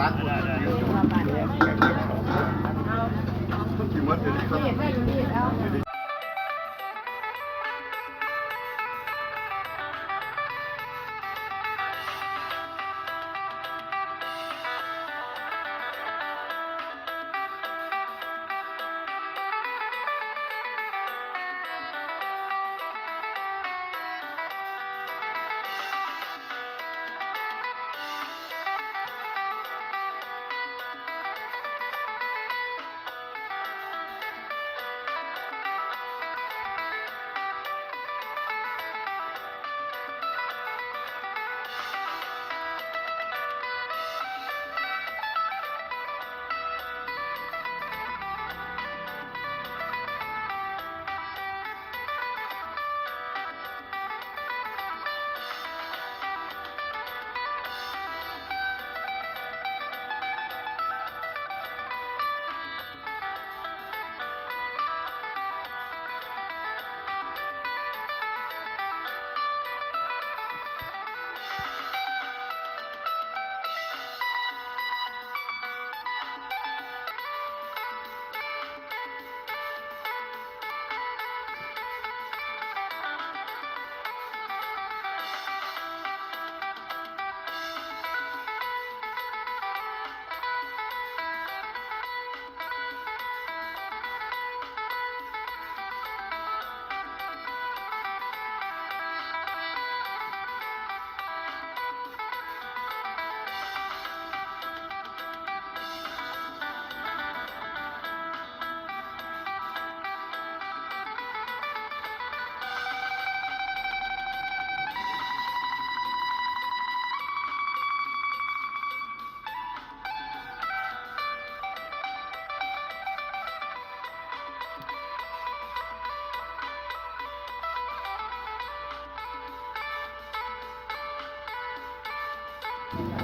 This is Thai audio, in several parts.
ได้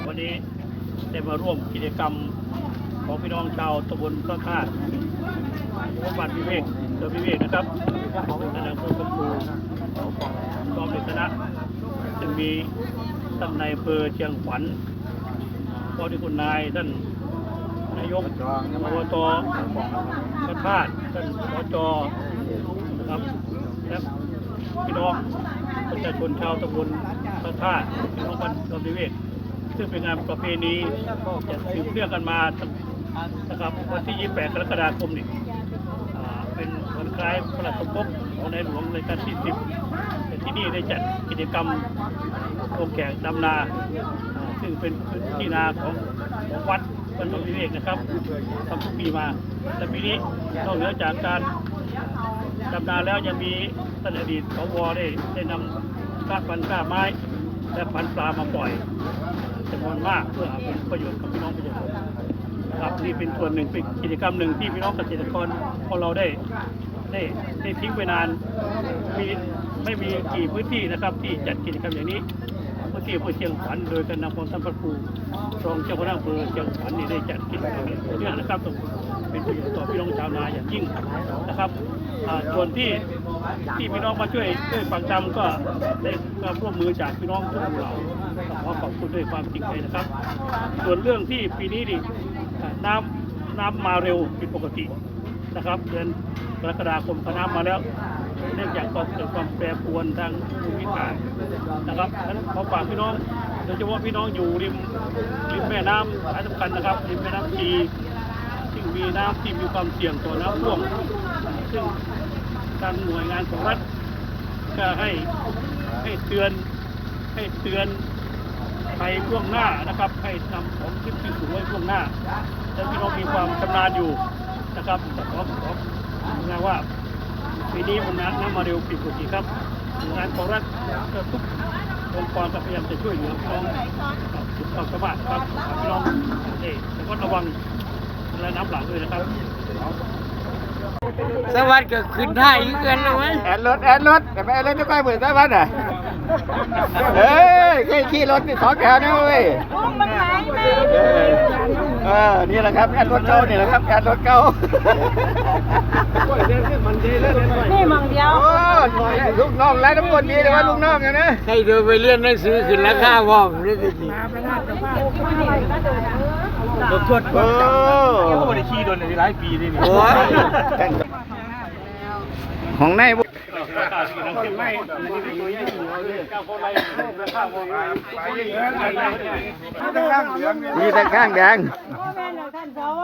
วันนี้ได้มาร่วมกิจกรรมของพี่น้องชาวตำบลพระธาตุวัดบัตรวิเวกเดอวิเวกนะครับในนามของคุณครูพร้อมด้วยคณะจึงมีท่านนายอำเภอเชียงขวัญพอมด้วยคุณนายท่านนายกอบตพระธาตุท่านอบจนะครับและพี่น้องประชาชนชาวตำบลพระธาตุพี่น้องบ้านดอนวิเวก ซึ่งเป็นงานประเพณีจะสืบเนื่องกันมานะครับวันที่ 28 กรกฎาคมนี่เป็นวันคล้ายพระราชสมภพของในหลวงในการที่ 10 แต่ที่นี่ได้จัดกิจกรรมโรงแขกดำนาอ่าซึ่งเป็นพื้นที่นาของของวัดบรรพวิเวกนะครับทำทุกปีมา แต่ปีนี้นอกเหนือจากการดำนาแล้วยังมีท่านอดีตสวได้ได้นำกล้าพันธุ์กล้าไม้และพันธุ์ปลามาปล่อย จำนวนมากเพื่อหาผลประโยชน์กับพี่น้องประชาชนนะครับนี่เป็นส่วนหนึ่งเป็นกิจกรรมหนึ่งที่พี่น้องเกษตรกรของเราได้ได้ได้ทิ้งไปนานมีไม่มีกี่พื้นที่นะครับ ที่จัดกิจกรรมอย่างนี้พื้นที่อำเภอเชียงขวัญโดยการนำของท่านพระครูรองเจ้าคณะอำเภอเชียงขวัญนี่ได้จัดกิจกรรมนี้เรื่องนะครับตรงเป็นประโยชน์ต่อพี่น้องชาวนาอย่างยิ่งนะครับส่วนที่ที่พี่น้องมาช่วยช่วยฟังจำก็ได้ความร่วมมือจากพี่น้องทุกหมู่เหล่า ขอขอบคุณด้วยความจริงใจนะครับ ส่วนเรื่องที่ปีนี้ดิอ่าน้ำน้ำมาเร็วผิดปกตินะครับเดือนกรกฎาคมก็น้ำมาแล้วเนื่องจากเกิดความแปรปรวนทางภูมิศาสตร์นะครับฉะนั้นขอฝากพี่น้องโดยเฉพาะพี่น้องอยู่ริมริมแม่น้ำสายสำคัญนะครับริมแม่น้ำชีซึ่งมีน้ำที่มีความเสี่ยงต่อน้ำท่วมซึ่งทางหน่วยงานของรัฐก็ให้ให้เตือนให้เตือน ไปล่วงหน้านะครับ ให้นำของขึ้นที่สูงไว้ล่วงหน้าแล้วพี่น้องมีความชำนาญอยู่นะครับแต่ขอขอนะว่าปีนี้มันน้ำน้ำมาเร็วผิดปกติครับงานของรัฐก็ทุกองค์กรพยายามจะช่วยเหลือพี่น้องครับสุดความสามารถครับพี่น้องเด็กแต่ก็ระวังและน้ำหลังด้วยนะครับสวัสดิ์ก็ขึ้นท่าอีกเกินเลยแอนรถแอนรถแต่ไม่แอนรถไม่ค่อยเหมือนสายพันธุ์อะ เฮ้ยแค่ขี่รถนี่สองแถวนะเว้ยลุงมันไหลแม่เออเออนี่แหละครับแอนรถเก่านี่แหละครับแอนรถเก่านี่มองเดียวโอ้ลูกน้องไรน้ำมนต์มีแต่ว่าลูกน้องอะนะให้เธอไปเรียนหนังสือขึ้นราคาพร้อมเลยสิเรถชวนโอ้เขาไม่ได้ขี่โดนในหลายปีนี่นี่โอ้ยของในบ่ มีแต่ข้างแดงพ่อแม่เราท่านสว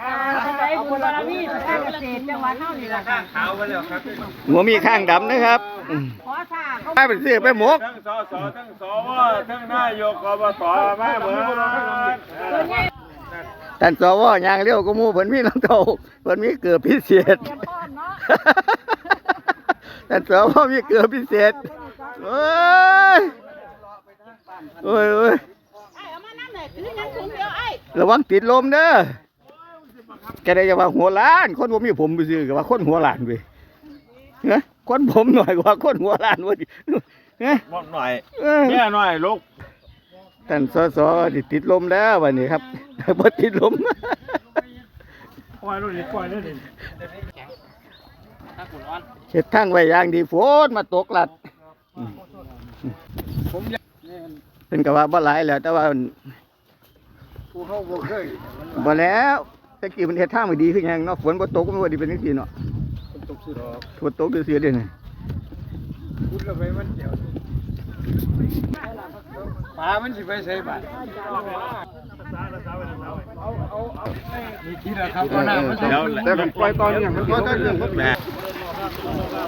อ่าท่านใดบุญบารมีท่านเกษตรจังหวัดเฮานี่ล่ะค่ะหัวมีข้างดำนะครับอืมขอท่เขาไปเป็นเสื้อไปหมกทั้งสสทั้งสวทั้งนายกอบตมาเหมือนท่านสวยางเลี้ยวก็หมูเพิ่นมีรองเท้าเพิ่นมีเกือบพิเศษ ป้อนเนาะท่านสวมีเกือบพิเศษโอ้ยโอ้ยโอ้ยไอ้เอามานั่นแหละถือยังถุงเดียวไอ้ระวังติดลมเด้อแกได้จะว่าหัวล้าน คนบ่มีผมไปซื้อก็ว่าคนหัวล้านไปเฮ้คนผมหน่อยกว่าคนหัวล้านว่าดิเฮ้มอกหน่อยเออแม่หน่อยลูกท่านสสสิติดลมแล้ววันนี้ครับบ่ติดลมปล่อยรถนี่ปล่อยรถนี่ เฮ็ดทางไว้อย่างดีฝนมาตกลัดเป็นก็ว่าบ่หลายแล้วแต่ว่ามันผู้เขาบ่เคยบ่แล้วตะกี้มันเฮ็ดทางไม่ดีขึ้นยังเนาะฝนบ่ตกมันบ่ไดีเป็นจังซี่เนาะตกสิดอกฝนตกซื่อๆเด้นี่พูดแล้วไปมันเดียวปลามันสิไปใส่บาตรมีที่ละครับก็น่ามันเดี๋ยวแต่มันปล่อยตอนนี้มันปล่อยตอน นี้มันแหม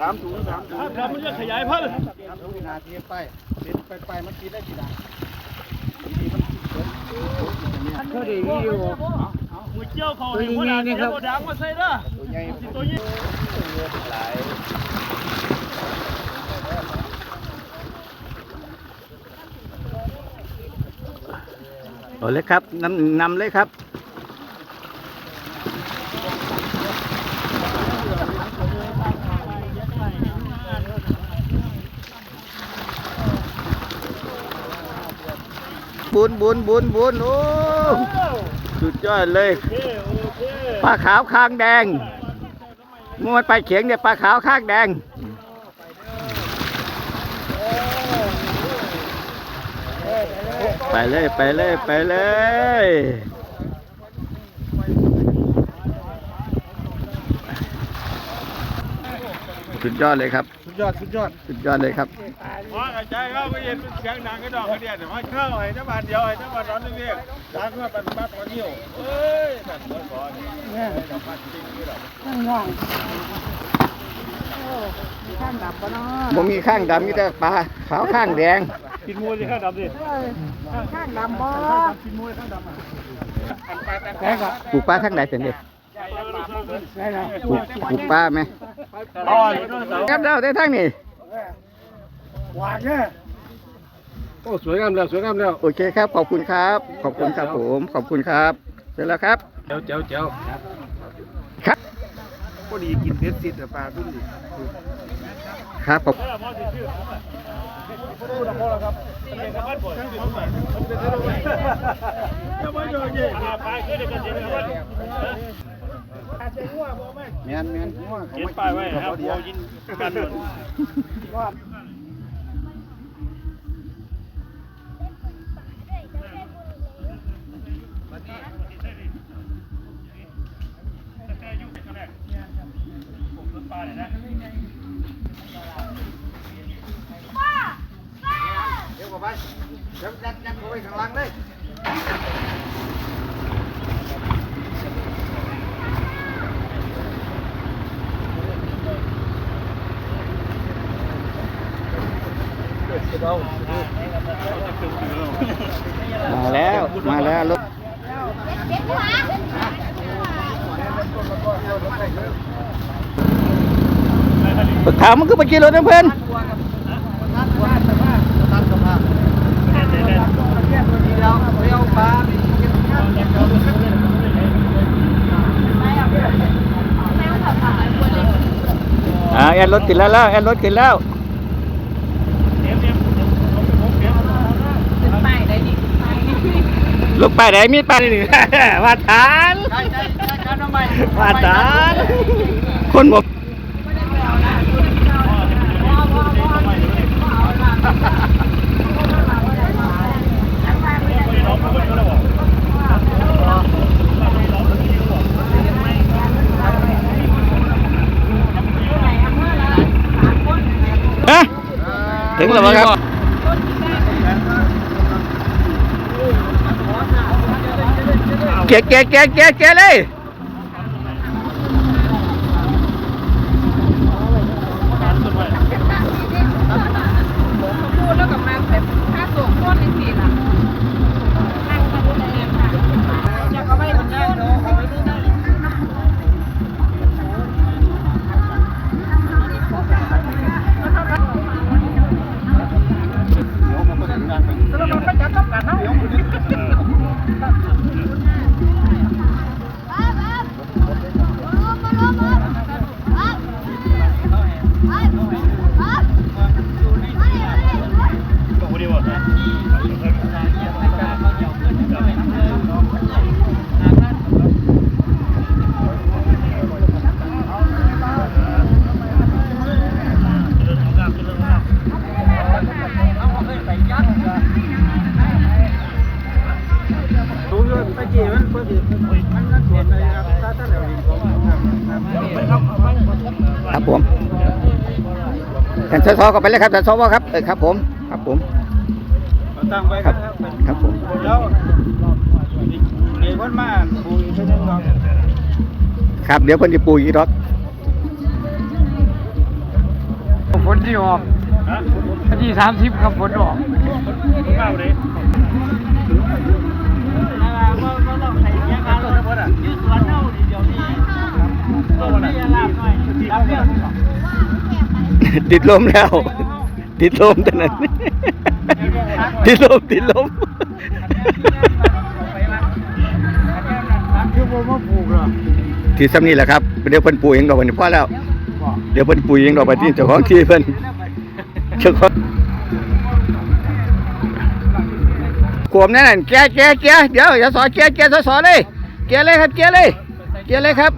ครับมันจะขยายพันธุ์หัวเจียวเขาให้หัวหน้าเจียวดังมาใส่เด้อตัวใหญ่เอาเลยครับนำนำเลยครับ บุญบุญบุญบุญโอ้สุดยอดเลยปลาขาวข้างแดงมันไปเขียงเนี่ยปลาขาวข้างแดงไปเลยไปเลยไปเลยสุดยอดเลยครับ ดยอดสุดยอดสุดยอดเลยครับหมอกระจายเข้าไปเย็นเสียงดังกระดอกกระเดียดมาเข้าให้น้ำบานเดียวให้น้ำบานร้อนเรียกดังว่าเป็นบ้านคนเดียวเอ้ยแต่เมื่อก่อนเนี่ยดอกบ้านจริงนี่ดอกนั่งง่องโอ้มีท่านดับปะเนาะผมมีข้างดำมีแต่ปลาขาวข้างแดงกินมูสิข้าวดำดิเอ้ยข้างดำบ่กินมูข้าวดำอะแก่กับปลูกปลาทางไหนเป็นเด็กได้แล้ว ปลูกปลูกปลาไหมอ่อนครับเราได้ทางนี้หวานเนี่ยโอ้สวยงามแล้วสวยงามแล้วโอเคครับ ขอบคุณครับ ขอบคุณครับผมขอบคุณครับเสร็จแล้วครับเจ้าเจ้าเจ้าครับพอดีกินเพชรสิทธิ์ปลาดุ้งดิครับขอบถ้าพอสิชื่อพูดนะพ่อแล้วครับ เรียนกับบ้านบ่อยทั้งสิบสองมันเป็นเท่าไหร่จะมาโยนเย่ไปขึ้นเดี๋ยวกันเดี๋ยวกันแม่นแม่นเขียนป้ายไว้ครับเรายินกันด่วนเดี๋ยวก่อนไปเดี๋ยวยัดยัดเข้าไปข้างล่างเลย มาแล้ว มาแล้วรถถามมันก็ไปกินรถนะเพื่อนอ่าแอนรถกินแล้วแล้วแอนรถกินแล้ว ลูกไปไหนมีดไปหนึ่งว่าทานว่าทานคนบอกถึงแล้วครับ แกะเกะแกะเกะเกะเลยพูดแล้วกับมาแบบถ้าส่งต้นนี่สิ สสก็ไปเลยครับท่านสวครับเออครับ ผมครับผมเอาตั้งไว้ครับครับผมแล้วมีคนมาปลูกอีกเพิ่นนึงครับครับเดี๋ยวคนจะปูอีกรอบฝนที่ออกวันที่สามสิบครับฝนออกข้าวเลย ติดลมแล้ว ติดลมแต่นั้น ติดลมติดลมคือบ่มาปลูกหรอที่ซ้ำนี่แหละครับเดี๋ยวเพิ่นปูเองดอกวันนี้พอแล้ว เดี๋ยวเพิ่นปูเองดอกไปที่เจ้าของที่เพิ่นเจ้าของขวมนั่นแกแกแกเดี๋ยวอย่าสอนแกแกสอนสอนเลยแกเลยครับแกเลยแกเลยครับ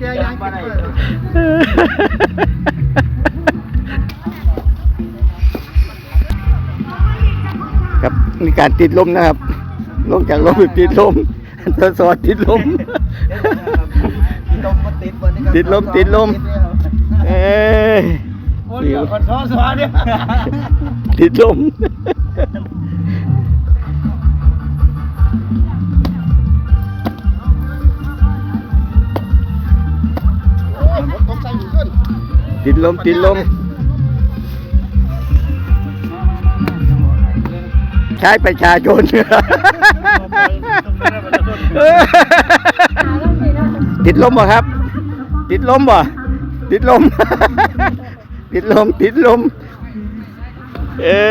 แกยังบ่ได้ครับมีการติดลมนะครับ ลงจากลมไปติดลมสอนสอนติดลมลมมันติดบ่นี่ครับติดลมติดลม เอ้ยโอ้ยคนท้อสวเนี่ยติดลม ติดลมติดลม ใช้ประชาชน ติดลมบ่ครับ ติดลมบ่ติดลม ติดลม ติดลม เออ